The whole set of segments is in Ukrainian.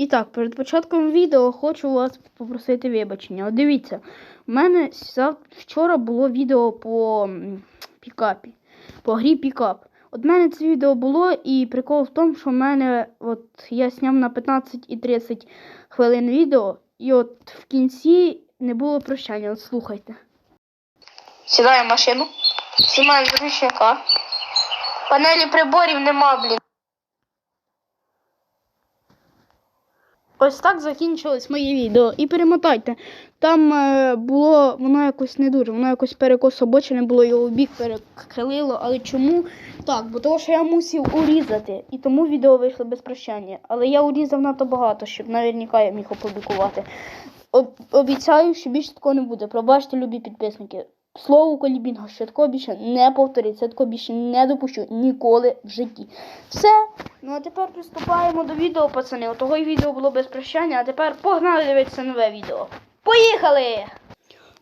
І так, перед початком відео хочу вас попросити вибачення. От дивіться, у мене вчора було відео по пікапі, по грі пікап. От мене це відео було, і прикол в тому, що в мене от я зняв на 15 і 30 хвилин відео, і от в кінці не було прощання. От слухайте. Сідаю в машину, знімаю з ручника. Панелі приборів нема, блін. Ось так закінчилось моє відео. І перемотайте. Там е, було воно якось не дуже, воно якось перекос обочини було, його в бік перехилило. Але чому? Так, бо того, що я мусив урізати, і тому відео вийшло без прощання. Але я урізав надто багато, щоб наверняка я міг опублікувати. Об- обіцяю, що більше такого не буде. Пробачте, любі підписники. Слово колібінга, що такого більше не повториться, такого більше не допущу ніколи в житті. Все. Ну а тепер приступаємо до відео, пацани. Отого й відео було без прощання, а тепер погнали дивитися нове відео. Поїхали!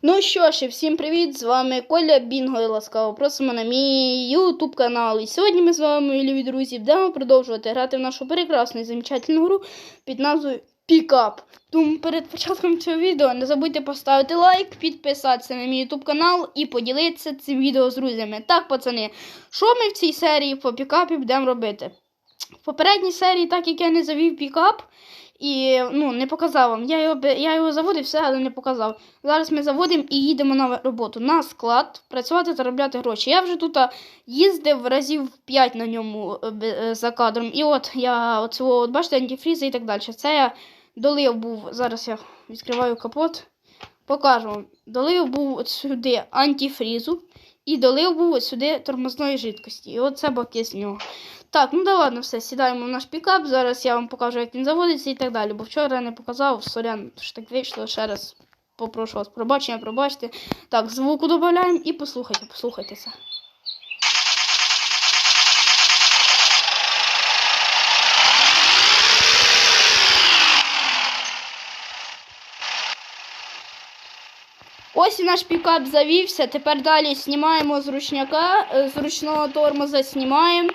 Ну що ж, і всім привіт! З вами Коля Бінго і ласкаво просимо на мій YouTube канал. І сьогодні ми з вами, любі друзі, будемо продовжувати грати в нашу прекрасну і замечательну гру під назвою Пікап. Тому перед початком цього відео не забудьте поставити лайк, підписатися на мій YouTube канал і поділитися цим відео з друзями. Так, пацани, що ми в цій серії по пікапі будемо робити? В попередній серії, так як я не завів пікап і ну, не показав вам. Я його, я його заводив все, але не показав. Зараз ми заводимо і їдемо на роботу на склад, працювати заробляти гроші. Я вже тут їздив разів 5 на ньому е, е, за кадром. І от я оцього, от бачите, антифрізи і так далі. Це я долив був. Зараз я відкриваю капот. Покажу вам. Долив був от сюди антифрізу і долив був от сюди тормозної жидкості. І оце баки з нього. Так, ну да ладно, все, сідаємо в наш пікап. Зараз я вам покажу, як він заводиться і так далі. Бо вчора я не показав, сорян, що так вийшло. Ще раз попрошу вас пробачення, пробачте. Так, звуку додаємо і послухайте, послухайте це. Ось наш пікап завівся. Тепер далі знімаємо з ручняка, е, з ручного тормоза знімаємо.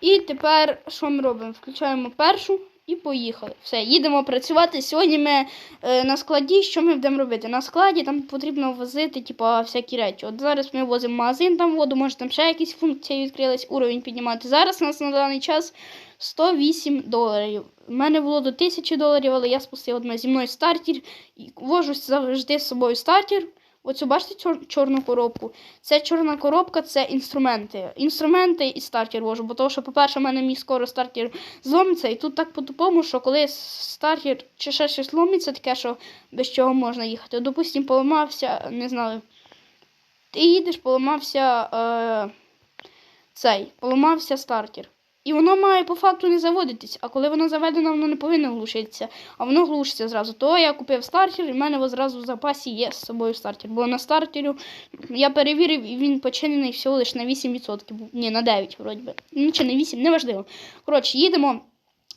І тепер що ми робимо? Включаємо першу і поїхали. Все, їдемо працювати. Сьогодні ми е, на складі. Що ми будемо робити? На складі там потрібно возити типу, всякі речі. От зараз ми возимо магазин там воду, може там ще якісь функції відкрились, уровень піднімати. Зараз у нас на даний час 108 доларів. У мене було до 1000 доларів, але я спустив одне зі мною стартер. І вожу завжди з собою стартер. Оцю бачите чор- чорну коробку? Це чорна коробка, це інструменти. Інструменти і стартер вожу. Бо того, що, по-перше, в мене мій скоро стартер зломиться. І тут так по-тупому, що коли стартер чи ще щось ломиться, таке, що без чого можна їхати. Допустим, поламався, не знаю. Ти їдеш, поламався е, цей, поламався стартер. І воно має по факту не заводитись, а коли воно заведено, воно не повинно глушитися, а воно глушиться зразу. То я купив стартер, і в мене зразу в запасі є з собою стартер. Бо на стартерю я перевірив, і він починений всього лише на 8%. Ні, на 9, вроді би. Ну, чи на 8, неважливо. Коротше, їдемо,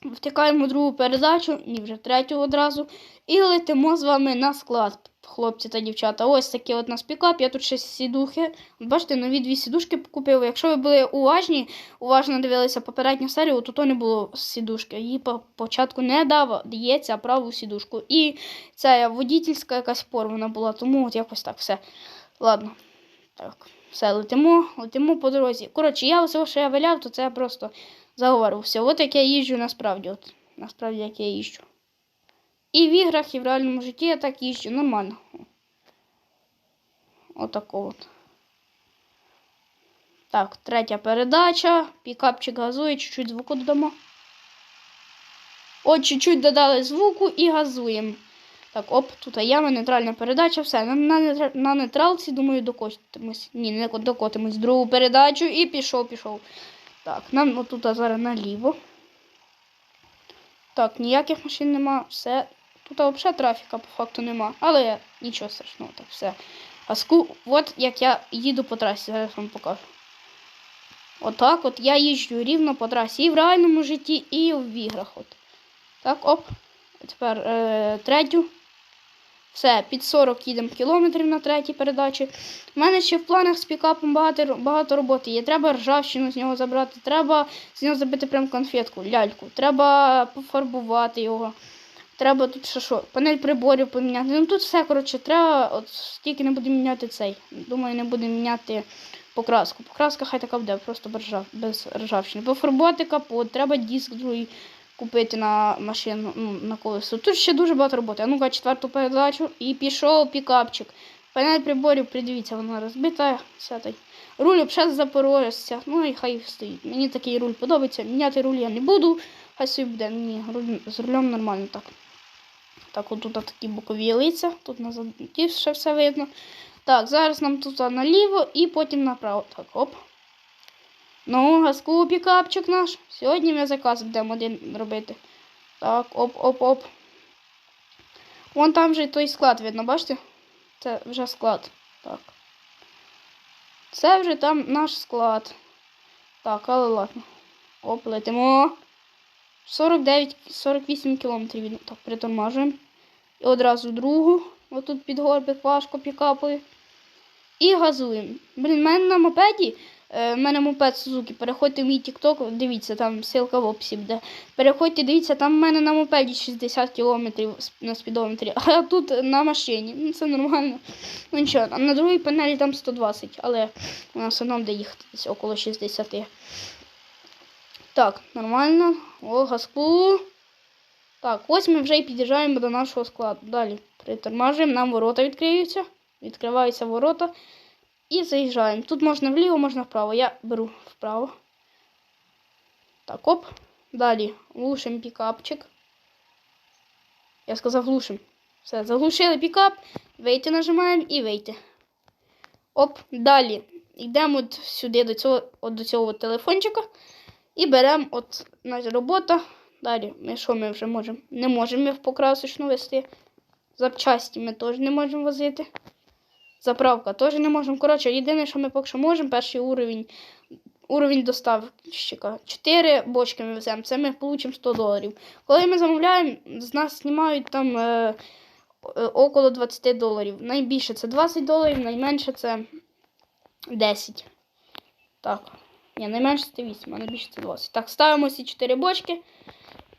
втикаємо в другу передачу, ні, вже третю одразу, і летимо з вами на склад, хлопці та дівчата. Ось такий от нас пікап. Я тут ще сідухи. Бачите, нові дві сідушки купив. Якщо ви були уважні, уважно дивилися попередню серію, то то не було сідушки. Її по початку не дав, дається праву сідушку. І це водітельська якась порвана була, тому от якось так все. Ладно. Так, все, летимо, летимо по дорозі. Коротше, я все, що я виляв, то це я просто заговорився. От як я їжджу насправді. От, насправді, як я їжджу. І в іграх, і в реальному житті я так їжджу нормально. Отако от. Так, третя передача. Пікапчик газує, чуть-чуть звуку додамо. От, чуть-чуть додали звуку і газуємо. Так, оп, тут яма, нейтральна передача, все. На, на, на нейтралці, думаю, докотимось. Ні, не докотимось другу передачу і пішов, пішов. Так, нам отут зараз наліво. Так, ніяких машин нема, все. Тут взагалі трафіка по факту нема. Але нічого страшного, так все. А ску... От як я їду по трасі, зараз вам покажу. Отак от я їжджу рівно по трасі і в реальному житті, і в іграх. От. Так, оп. Тепер е, третю. Все, під 40 їдемо кілометрів на третій передачі. У мене ще в планах з пікапом багато, багато роботи є. Треба ржавчину з нього забрати, треба з нього забити прям конфетку, ляльку. Треба пофарбувати його. Треба тут ще що, панель приборів поміняти. Ну тут все, коротше, треба, от тільки не будемо міняти цей. Думаю, не будемо міняти покраску. Покраска хай така буде, просто без, ржав, без ржавчини. Пофарбувати капот, треба диск другий купити на машину, ну, на колесо. Тут ще дуже багато роботи. А ну-ка, четверту передачу і пішов пікапчик. Панель приборів, придивіться, вона розбита. Все. Руль з запорожця. Ну і хай стоїть. Мені такий руль подобається. Міняти руль я не буду. Хай собі буде. Мені руль з рулем нормально так. Так, отут такі бокові лиця. Тут назад ще все видно. Так, зараз нам тут наліво і потім направо. Так, оп. Ну, газку пікапчик наш. Сьогодні ми заказ будемо один робити. Так, оп-оп-оп. Вон там же той склад видно, бачите? Це вже склад. Так. Це вже там наш склад. Так, але ладно. Оп, летимо. 49-48 кілометрів. від- Так, притормажуємо. І одразу другу. Отут під горбик важко пікапи. І газуємо. Блін, мене на мопеді. Е, В мене мопед Сузуки. Переходьте в мій TikTok, дивіться, там ссылка в описі буде. Переходьте, дивіться, там в мене на мопеді 60 кілометрів на спідометрі, а тут на машині. Ну це нормально. Ну нічого, на другій панелі там 120, але у нас все одно буде їхати десь около 60. Так, нормально. О, газку. Так, ось ми вже і під'їжджаємо до нашого складу. Далі притормажуємо, нам ворота відкриються. Відкриваються ворота. І заїжджаємо. Тут можна вліво, можна вправо. Я беру вправо. Так, оп. Далі глушимо пікапчик. Я сказав глушим. Все, заглушили пікап. Вийти нажимаємо і вийти. Оп, далі. Йдемо от сюди до цього, от до цього телефончика. І беремо от наша робота. Далі, ми що ми вже можемо? Не можемо в покрасочну вести. Запчасті ми теж не можемо возити. Заправка теж не можемо. Коротше, єдине, що ми поки що можемо, перший уровень, уровень доставщика. Чотири бочки ми веземо, це ми получимо 100 доларів. Коли ми замовляємо, з нас знімають там е, е, около 20 доларів. Найбільше це 20 доларів, найменше це 10. Так. Ні, найменше це 8, а найбільше це 20. Так, ставимо ці 4 бочки.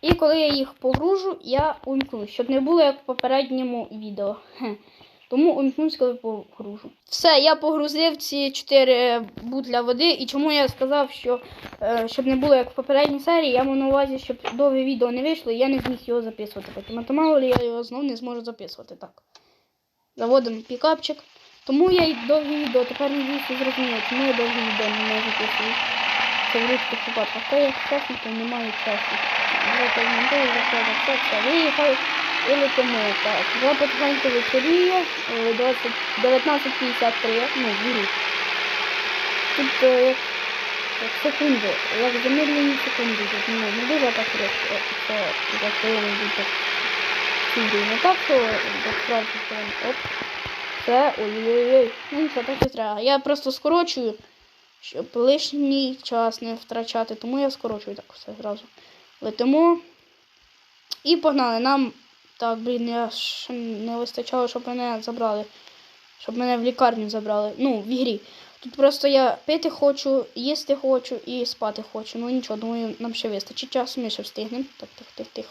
І коли я їх погружу, я умкну, щоб не було як в попередньому відео. Тому умкнусь, коли погружу. Все, я погрузив ці 4 бутля води. І чому я сказав, що е, щоб не було як в попередній серії, я маю на увазі, щоб довге відео не вийшло, і я не зміг його записувати. Потім то мало ли я його знову не зможу записувати. Так. Заводимо пікапчик. Тому я й довгі відео, тепер не звісно зрозуміло, чому я довгі відео не можу записувати. Це в рідких випадках. Та як чесно, то немає часу. Вже коментую. Летимо. Так, вже потихеньку вечоріє, е, 20 19.53, ну, вірю. Тут як, як секунди, як замедлені секунди, ну, не дуже так різко, це як повинно бути фігурі. Не так, що справді, що оп, це, ой-ой-ой, ну нічого, так і треба. Я просто скорочую, щоб лишній час не втрачати, тому я скорочую так все зразу. Летимо. І погнали. Нам так, блін, я ж не вистачало, щоб мене забрали. Щоб мене в лікарню забрали. Ну, в ігрі. Тут просто я пити хочу, їсти хочу і спати хочу. Ну нічого, думаю, нам ще вистачить часу, ми ще встигнемо. Так, тих, тих, тих.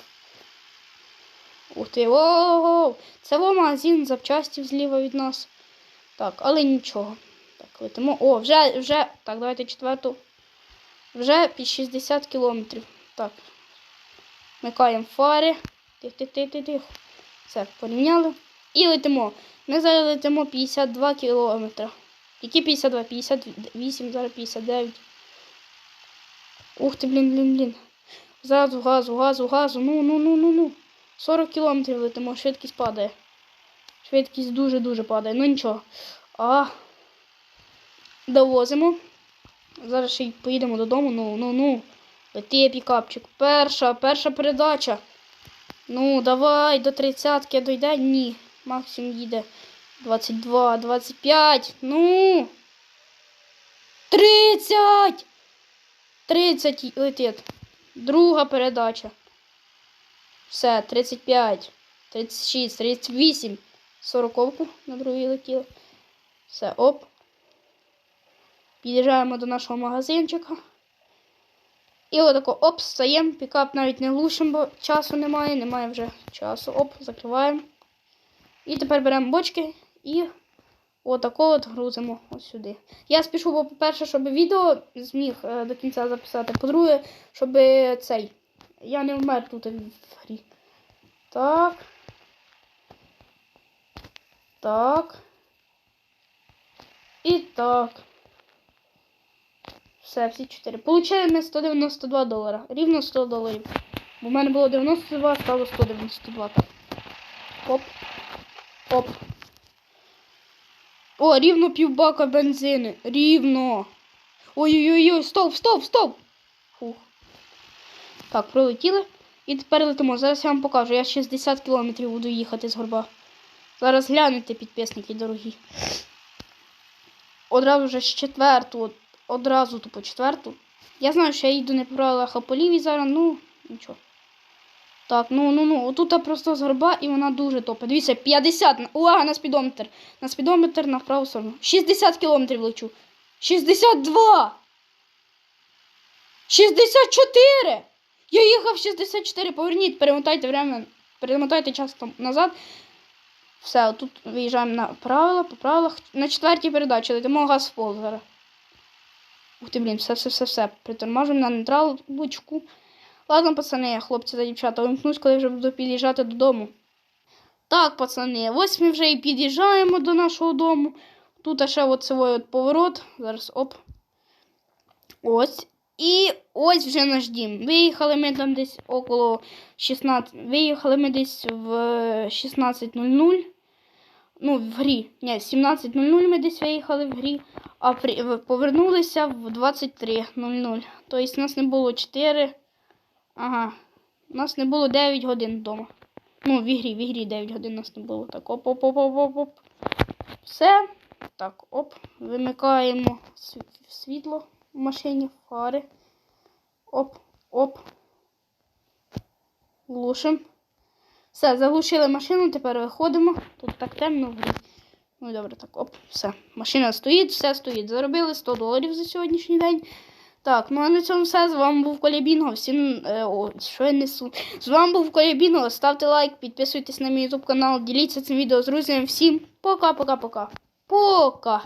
Ух ти, о Це во магазин запчастів зліва від нас. Так, але нічого. Так, летимо. О, вже, вже. Так, давайте четверту. Вже під 60 кілометрів. Так. Вмикаємо фари. Тих, тих, тих, тих, тих. Все, порівняли. І летимо. Ми зараз летимо 52 кілометри. Які 52? 58, зараз 59. Ух ти, блін, блін, блін. Зразу газу, газу, газу. Ну, ну, ну, ну, ну. 40 кілометрів летимо, швидкість падає. Швидкість дуже-дуже падає. Ну нічого. А. Довозимо. Зараз ще й поїдемо додому. Ну, ну, ну. Лети, пікапчик. Перша, перша передача. Ну, давай, до тридцятки дойде. Ні. Максимум їде. 22, 25. Ну. 30. 30 летить. Друга передача. Все, 35, 36, 38, сороковку на другій летіли. Все, оп. Під'їжджаємо до нашого магазинчика. І отако оп, стаємо. Пікап навіть не глушимо, бо часу немає, немає вже часу. Оп, закриваємо. І тепер беремо бочки і отако от грузимо ось сюди. Я спішу, бо, по-перше, щоб відео зміг е, до кінця записати. По-друге, щоб цей. Я не вмер тут в грі. Так. Так. І так. Все, всі чотири. Получаємо ми 192 долара. Рівно 100 доларів. Бо в мене було 92, стало 192. Так. Оп. Оп. О, рівно півбака бензини. Рівно. Ой-ой-ой, стоп, стоп, стоп. Фух. Так, пролетіли. І тепер летимо. Зараз я вам покажу. Я 60 кілометрів буду їхати з горба. Зараз глянете, підписники дорогі. Одразу вже з четверту, от- одразу тупо четверту. Я знаю, що я їду не по правилах Аполіві зараз, ну, нічого. Так, ну ну ну, отут просто з горба і вона дуже топить. Дивіться, 50. Увага на спідометр. На спідометр на праву сторону. 60 кілометрів лечу. 62! 64! Я їхав 64, поверніть, перемотайте время, перемотайте час там назад. Все, тут виїжджаємо на правила, по правилах. На четвертій передачі летимо газ в пол зараз. Ух ти, блін, все, все, все, все. Притормажуємо на нейтрал лучку. Ладно, пацани, хлопці та дівчата, вимкнусь, коли вже буду під'їжджати додому. Так, пацани, ось ми вже і під'їжджаємо до нашого дому. Тут ще от от поворот. Зараз оп. Ось. І ось вже наш дім. Виїхали ми там десь около 16. Виїхали ми десь в 16.00. Ну, в грі. Ні, 17.00 ми десь виїхали в грі, а при... повернулися в 23.00. Тобто нас не було 4. Ага. У нас не було 9 годин вдома. Ну, в ігрі, в ігрі 9 годин нас не було. Так, оп, оп, оп, оп, оп, оп. Все. Так, оп. Вимикаємо світло в машині, фари. Оп, оп. Глушим. Все, заглушили машину, тепер виходимо. Тут так темно. Ну добре, так, оп, все. Машина стоїть, все стоїть. Заробили 100 доларів за сьогоднішній день. Так, ну а на цьому все. З вами був Колябінго. Всім. Е, о, що я несу? З вами був Колябінго. Ставте лайк, підписуйтесь на мій YouTube канал, діліться цим відео з друзями. Всім пока-пока-пока. Пока!